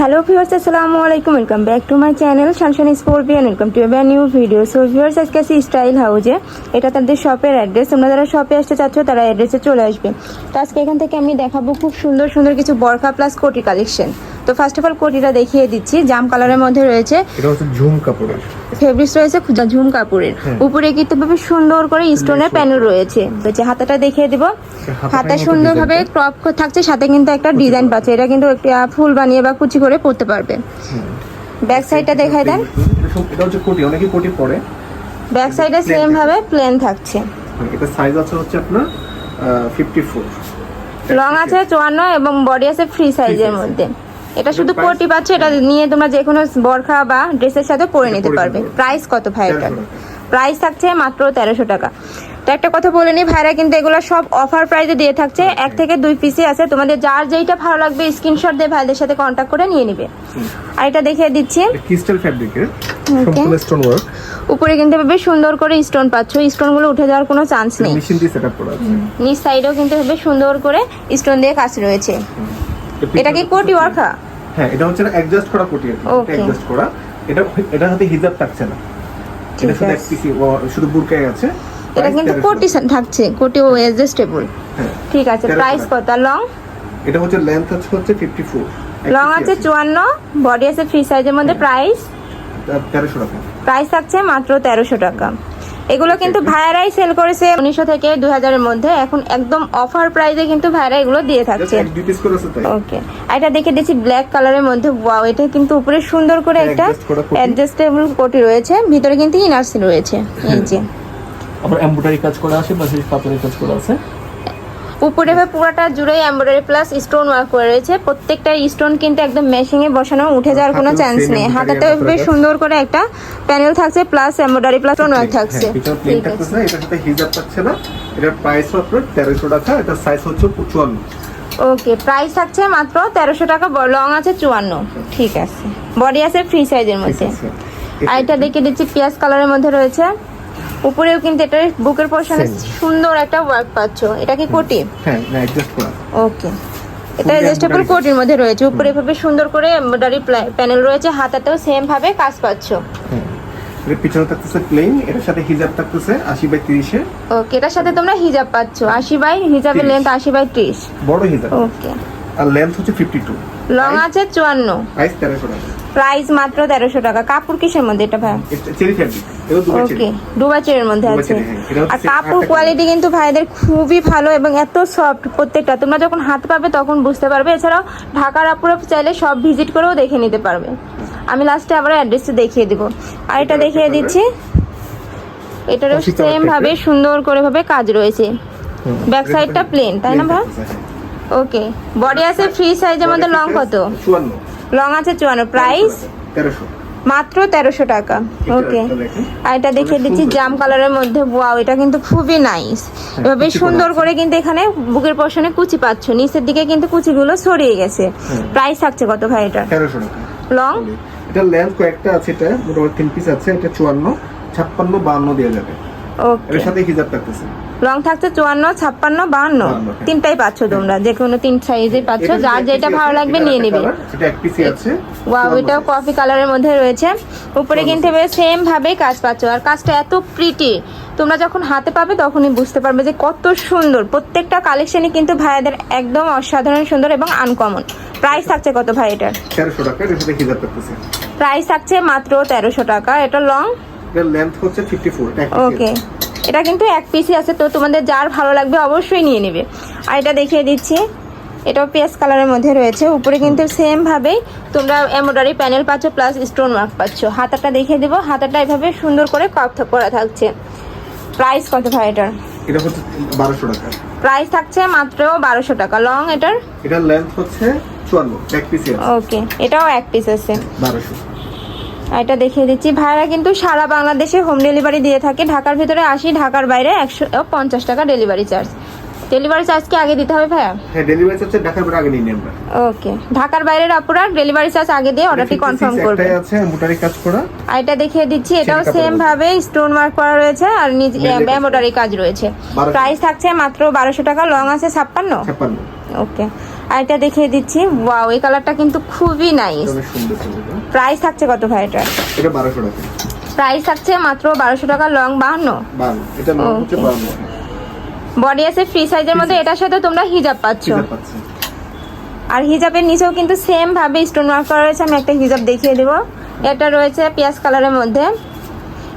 Hello viewers আসসালামু আলাইকুম welcome back to my channel Shanshan scorpion welcome to ever new video so viewers আজকে আছি style হাউজে এটা তাদের শপের অ্যাড্রেস তোমরা যারা শপে আসতে চাচ্ছ, তারা অ্যাড্রেসে চলে আসবে। তো আজকে এখান থেকে আমি দেখাবো খুব সুন্দর সুন্দর কিছু বরখা প্লাস কোটি কালেকশন তো ফার্স্ট অফ অল কোটিটা দেখিয়ে দিচ্ছি জাম কালারের মধ্যে রয়েছে। এটা হচ্ছে ঝুম কাপড়ের। ফেব্রিক্স রয়েছে ঝুম কাপড়ের। উপরে কিন্তু ভাবে সুন্দর করে স্টোনের প্যানেল রয়েছে। রয়েছে হাতাটা দেখিয়ে দিব হাতা সুন্দরভাবে ক্রপ থাকছে সাথে কিন্তু একটা ডিজাইন পাচ্ছে। এটা কিন্তু একটা ফুল বানিয়ে বা কুচি করে পরতে পারবে। ব্যাক সাইডটা দেখাই দেন। এটা হচ্ছে কোটি। অনেকে কোটি পরে। ব্যাক সাইডে সেম ভাবে প্লেন থাকছে। এটা সাইজ আছে হচ্ছে আপনার ফিফটি ফোর লং আছে চুয়ান্ন এবং বডি আছে ফ্রি সাইজের মধ্যে। এটা শুধু কোটি পাচ্ছে এটা নিয়ে তোমরা যে কোনো বরখা বা ড্রেসের সাথে পরে নিতে পারবে। প্রাইস কত ভাই এটা? 1300 প্রাইস থাকছে মাত্র তেরোশো টাকা। তো একটা কথা বলে নি ভাইরা কিন্তু এগুলো সব অফার প্রাইসে দিয়ে থাকছে। এক থেকে দুই পিসই আছে। তোমাদের যার যেইটা ভালো লাগবে স্ক্রিনশট দিয়ে ভাইদের সাথে কন্ট্যাক্ট করে নিয়ে নিবে। আর এটা দেখিয়ে দিচ্ছি। ক্রিস্টাল ফ্যাব্রিকের সম্পূর্ণ স্টোন ওয়ার্ক উপরে কিন্তু বেশ সুন্দর করে স্টোন পাচ্ছ। স্টোনগুলো উঠে যাওয়ার কোনো চান্স নেই। মেশিন দিয়ে সেটআপ করা আছে। নিচ সাইডেও কিন্তু বেশ সুন্দর করে স্টোন দিয়ে কাজ রয়েছে। এটা কি কোটি ওয়ার্কা? হ্যাঁ এটা হচ্ছে অ্যাডজাস্ট করা কোটি আর কি. অ্যাডজাস্ট করা। এটা এটা হাতে হিজাব থাকছে না। ঠিক এটা শুধু এক আছে। পিসি শুধু বুরকায় আছে। এটা কিন্তু কোটি থাকছে কোটি ও অ্যাডজাস্টেবল হ্যাঁ ঠিক আছে 1300 প্রাইস কত? লং এটা হচ্ছে লেন্থ আছে হচ্ছে ফিফটি ফোর লং আছে। চুয়ান্ন বডি আছে ফ্রি সাইজের মধ্যে প্রাইস তেরোশো টাকা। প্রাইস থাকছে মাত্র তেরোশো টাকা। এগুলো কিন্তু ভাইয়ারাই সেল করেছে। উনিশশো থেকে দুই হাজারের মধ্যে এখন একদম অফার প্রাইসে কিন্তু ভাইয়ারা এগুলো দিয়ে থাকছে। ওকে এটা দেখে দিচ্ছি ব্ল্যাক কালারের মধ্যে ওয়াও এটা কিন্তু উপরে সুন্দর করে একটা। অ্যাডজাস্টেবল কোটি। রয়েছে ভিতরে কিন্তু ইনার্সি রয়েছে এই যে। আবার এমব্রয়ডারি কাজ করা আছে বা পাথরের কাজ করা আছে? উপরে পুরোটা জুড়েই এমব্রয়ডারি প্লাস স্টোন ওয়ার্ক করে রয়েছে। প্রত্যেকটা স্টোন কিন্তু একদম মেশিং এ বসানো উঠে যাওয়ার কোনো চান্স নেই। হাতাতে বেশ সুন্দর করে একটা প্যানেল থাকছে plus embroidery plus stone work থাকছে। ঠিক আছে। না এটার সাথে হিজাব থাকছে না। এটার প্রাইস আপনার তেরোশো টাকা এটার সাইজ হচ্ছে চুয়ান্ন ওকে প্রাইস থাকছে মাত্র তেরোশো টাকা লং আছে চুয়ান্ন। ঠিক আছে। বডি আছে ফ্রি সাইজের মধ্যে। আর এটা দেখে দিচ্ছি পিয়াজ কালারের মধ্যে রয়েছে। উপরেও কিন্তু এটা বুকের পোর্শনে সুন্দর একটা ওয়ার্ক পাচ্ছ। এটা কি কোটি? হ্যাঁ অ্যাডজাস্ট করা। ওকে এটা অ্যাডজাস্টেবল কোটির মধ্যে রয়েছে। উপরে ভাবে সুন্দর করে এমব্রয়ডারি প্যানেল রয়েছে। হাতাতেও সেম ভাবে কাজ পাচ্ছ। হ্যাঁ। এর পিছনে থাকতেছে প্লেন এটার সাথে হিজাব থাকতেছে আশি বাই তিরিশে ওকে এটার সাথে তোমরা হিজাব পাচ্ছ। আশি বাই হিজাবের লেন্থ আশি বাই ত্রিশ। বড় হিজাব ওকে আর লেন্থ হচ্ছে ফিফটি টু লং আছে চুয়ান্ন। প্রাইস তেরোশো টাকা। প্রাইস মাত্র তেরোশো টাকা। কাপড় কিসের মধ্যে এটা ভাই? ওকে চেরি ডুবাচের মধ্যে আছে। হ্যাঁ। আর কাপড় কোয়ালিটি কিন্তু ভাইদের খুবই ভালো এবং এত সফট প্রত্যেকটা। তোমরা যখন হাত পাবে তখন বুঝতে পারবে। এছাড়াও ঢাকার আপুরে চাইলে সব ভিজিট করেও দেখে নিতে পারবে। আমি লাস্টে আবার অ্যাড্রেসটা দেখিয়ে দিব। আর এটা দেখিয়ে দিচ্ছি। এটারও সেম ভাবে সুন্দর করে ভাবে কাজ রয়েছে। ব্যাক সাইডটা প্লেন তাই না ভাই? হ্যাঁ। ওকে বডি আছে ফ্রি সাইজের মধ্যে লং কত? চুয়ান্ন। লং আছে চুয়ান্ন। প্রাইস মাত্র তেরোশো টাকা। ওকে আর এটা দেখিয়ে দিচ্ছি জাম কালারের মধ্যে। ওয়াও এটা কিন্তু খুবই নাইস এভাবে সুন্দর করে কিন্তু এখানে বুকের পশনে কুচি পাচ্ছ। নিচের দিকে কিন্তু কুচিগুলো ছড়িয়ে গেছে। প্রাইস থাকছে কত ভাই এটা? লং এটা লেন্থ কয়েকটা আছে এটা। মোটামুটি তিন পিস আছে। এটা চুয়ান্ন ছাপ্পান্ন বান্ন দেওয়া যাবে। ওকে এর সাথে হিজাব থাকতেছে। লং থাকছে চুয়ান্ন ছাপ্পান্ন বাহান্ন। হ্যাঁ। তিনটাই পাচ্ছ তোমরা। যে কোনো তিন সাইজে পাচ্ছ। যার যেটা ভালো লাগবে নিয়ে নেবে। ওয়াও এটাও কফি কালারের মধ্যে রয়েছে। উপরে কিন্তু সেম ভাবে কাজ পাচ্ছ। আর কাজটা এত প্রিটি তোমরা যখন হাতে পাবে তখনই বুঝতে পারবে যে কত সুন্দর। প্রত্যেকটা কালেকশনই কিন্তু ভাইয়াদের একদম অসাধারণ সুন্দর এবং আনকমন প্রাইস থাকছে কত ভাই এটার? প্রাইস থাকছে মাত্র তেরোশো টাকা। এটা লং এর লেন্থ হচ্ছে ফিফটি ফোর ওকে এটা কিন্তু এক পিসই আছে তো তোমাদের যার ভালো লাগবে অবশ্যই নিয়ে নেবে। আর এটা দেখিয়ে দিচ্ছি এটাও পেঁয়াজ কালারের মধ্যে রয়েছে উপরে কিন্তু সেম ভাবেই তোমরা এমব্রয়ডারি প্যানেল পাচ্ছ প্লাস স্টোন ওয়ার্ক পাচ্ছ। হাতাটা দেখিয়ে দেবো হাতাটা এভাবে সুন্দর করে কাপ করা থাকছে। প্রাইস কত ভাই এটার? এটা হচ্ছে বারোশো টাকা। প্রাইস থাকছে মাত্র বারোশো টাকা। লং এটার? এটার লেন্থ হচ্ছে চুয়ান্ন এক পিসি আছে। ওকে এটাও এক পিস আছে। বারোশো। আর এটা দেখিয়ে দিচ্ছি। ভাইরা কিন্তু সারা বাংলাদেশে হোম ডেলিভারি দিয়ে থাকে। ঢাকার ভিতরে আসি ঢাকার বাইরে একশো পঞ্চাশ টাকা ডেলিভারি চার্জ ডেলিভারি চার্জ কি আগে দিতে হবে ভাইয়া? হ্যাঁ ডেলিভারি চার্জে ঢাকার পরে আগে নিয়ে আমরা ওকে ঢাকার বাইরের আপুরা ডেলিভারি চার্জ আগে দিয়ে অর্ডারটি কনফার্ম করবে। একটাই আছে মোটারি কাজ করা। আর এটা দেখিয়ে দিচ্ছি এটাও সেম ভাবে স্টোন ওয়ার্ক করা রয়েছে আর নিচে এমব্রয়ডারি কাজ রয়েছে। প্রাইস থাকছে মাত্র বারোশো টাকা লং আছে ছাপ্পান্ন? ছাপ্পান্ন। ওকে আর এটা দেখিয়ে দিচ্ছি। ওয়াও এই কালারটা কিন্তু খুবই নাইস প্রাইস থাকছে কত ভাই এটা? এটা বারোশো টাকা। প্রাইস থাকছে মাত্র বারোশো টাকা লং বাহান্ন। বান্ন এটা লং হচ্ছে Okay. বান্ন বডি আছে ফ্রি সাইজের মধ্যে এটার সাথে তোমরা হিজাব পাচ্ছ। আর হিজাবের নিচেও কিন্তু সেম ভাবে স্টোন ওয়ার্ক করা রয়েছে আমি একটা হিজাব দেখিয়ে দেব। এটা রয়েছে পেঁয়াজ কালারের মধ্যে।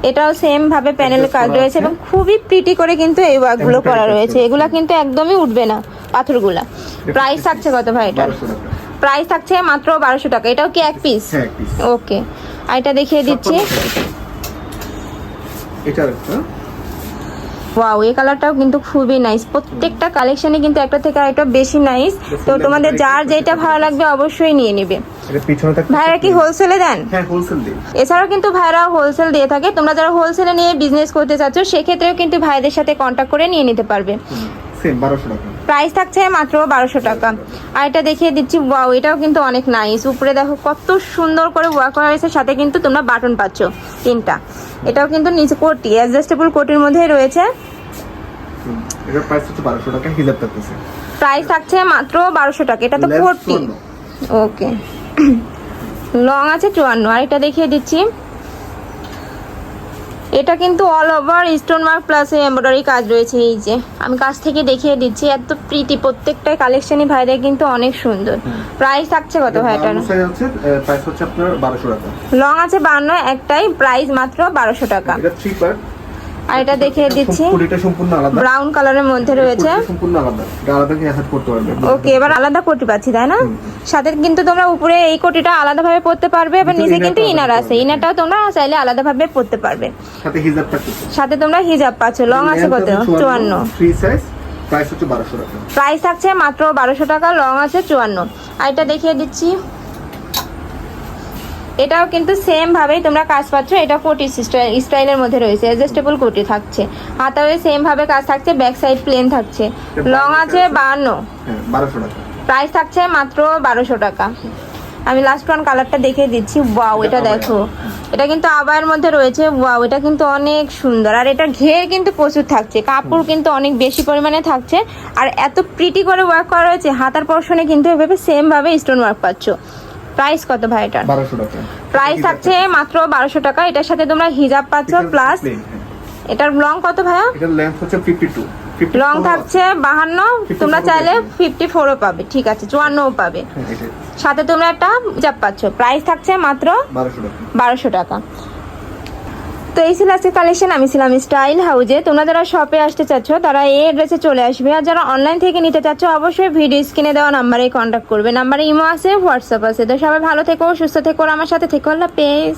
এটাও সেম ভাবে প্যানেল কাজ রয়েছে এবং খুবই প্রিটি করে কিন্তু এই ওয়ার্কগুলো করা রয়েছে। এগুলা কিন্তু একদমই উঠবে না। পাথরগুলা। প্রাইস থাকছে কত ভাই এটা? প্রাইস থাকছে মাত্র বারোশো টাকা। এটাও কি এক পিস হ্যাঁ ওকে আর এটা দেখিয়ে দিচ্ছি। এটা ওয়াও এই কালারটাও কিন্তু খুবই নাইস প্রত্যেকটা কালেকশনে কিন্তু একটা থেকে আরেকটা বেশি নাইস তো তোমাদের যার যেটা ভালো লাগবে অবশ্যই নিয়ে নেবে। ভাইরা কি হোলসেলে দেন? হ্যাঁ হোলসেল দিন এছাড়াও কিন্তু ভাইরা হোলসেল দিয়ে থাকে। তোমরা যারা হোলসেলে নিয়ে বিজনেস করতে চাচ্ছ সেক্ষেত্রেও কিন্তু ভাইদের সাথে কন্ট্যাক্ট করে নিয়ে নিতে পারবে। সেম বারোশো টাকা। প্রাইস থাকছে মাত্র বারোশো টাকা। আর এটা দেখিয়ে দিচ্ছি ওয়াও এটাও কিন্তু অনেক নাইস উপরে দেখো কত সুন্দর করে ওয়ার্ক করা হয়েছে সাথে কিন্তু তোমরা বাটন পাচ্ছ তিনটা। এটাও কিন্তু নিচে কোটি অ্যাডজাস্টেবল কোটির মধ্যেই রয়েছে। প্রাইস থাকছে মাত্র বারোশো টাকা এটা তো কোটি। ওকে লং আছে চুয়ান্ন আর এটা দেখিয়ে দিচ্ছি। এটা কিন্তু all over stone mark plus embroidery কাজ রয়েছে এই যে। আমি কাছ থেকে দেখিয়ে দিচ্ছি এত প্রীতি প্রত্যেকটা কালেকশনই ভাইদের কিন্তু অনেক সুন্দর। প্রাইস থাকছে কত ভাই টাকা। লং আছে বান্ন একটাই প্রাইস মাত্র বারোশো টাকা। এটা আর এটা দেখিয়ে দিচ্ছি। কুড়িটা সম্পূর্ণ আলাদা। ব্রাউন কালারের মধ্যে রয়েছে। সম্পূর্ণ আলাদা। এটা আলাদা কি হ্যাঁ করতে পারবে। ওকে এবার আলাদা কোটি পাচ্ছি তাই না? সাথে কিন্তু তোমরা উপরে এই কোটিটা আলাদাভাবে পরতে পারবে এবার নিচে কিন্তু ইনার আলাদা আছে। ইনারটাও তোমরা চাইলে আলাদাভাবে পরতে পারবে। সাথে হিজাব সাথে তোমরা হিজাব পাচ্ছ। লং আছে কত? চুয়ান্ন। ফ্রি সাইজ প্রাইস হচ্ছে বারোশো টাকা। প্রাইস থাকছে মাত্র বারোশো টাকা লং আছে চুয়ান্ন। আর এটা দেখিয়ে দিচ্ছি। এটাও কিন্তু সেম ভাবেই তোমরা কাজ পাচ্ছ এটা কোটি স্টাইলের মধ্যে রয়েছে অ্যাডজাস্টেবল কোটি থাকছে। হাতাও সেম ভাবে কাজ থাকছে ব্যাক সাইড প্লেন থাকছে। লং আছে বাহান্ন হ্যাঁ টাকা। প্রাইস থাকছে মাত্র বারোশো টাকা। আমি লাস্ট ওয়ান কালারটা দেখে দিচ্ছি। ওয়াও এটা দেখো। এটা। কিন্তু আবায়ের মধ্যে রয়েছে। ওয়াও এটা কিন্তু অনেক সুন্দর। আর এটা ঘের কিন্তু প্রচুর থাকছে। কাপড় কিন্তু অনেক বেশি পরিমাণে থাকছে। আর এত প্রিটি করে ওয়ার্ক করা রয়েছে হাতার পর্ষণে কিন্তু এভাবে সেম ভাবে স্টোন ওয়ার্ক পাচ্ছ। প্রাইস কত ভাই এটা প্রাইস থাকছে মাত্র বারোশো টাকা। এটার সাথে তোমরা হিজাব পাচ্ছ প্লাস হ্যাঁ। এটার লং কত ভাইয়া? এটার লেন্থ হচ্ছে ফিফটি টু লং থাকছে বাহান্ন। তোমরা চাইলে দেখবেন। ফিফটি ফোরও পাবে। ঠিক আছে চুয়ান্নও পাবে। সাথে তোমরা একটা হিজাব পাচ্ছ। প্রাইস থাকছে মাত্র টাকা। বারোশো টাকা। তো এই ছিল আজকে কালেকশন আমি ছিলাম স্টাইল হাউজে। তোমরা যারা শপে আসতে চাচ্ছ, তারা এই অ্যাড্রেসে চলে আসবে। আর যারা অনলাইন থেকে নিতে চাচ্ছ, অবশ্যই ভিডিও স্ক্রিনে দেওয়া নাম্বারে কন্ট্যাক্ট করবে। নাম্বারে ইমো আছে হোয়াটসঅ্যাপ আছে। তো সবাই ভালো থেকো, সুস্থ থেকো আমার সাথে থেকো। আল্লাহ পেস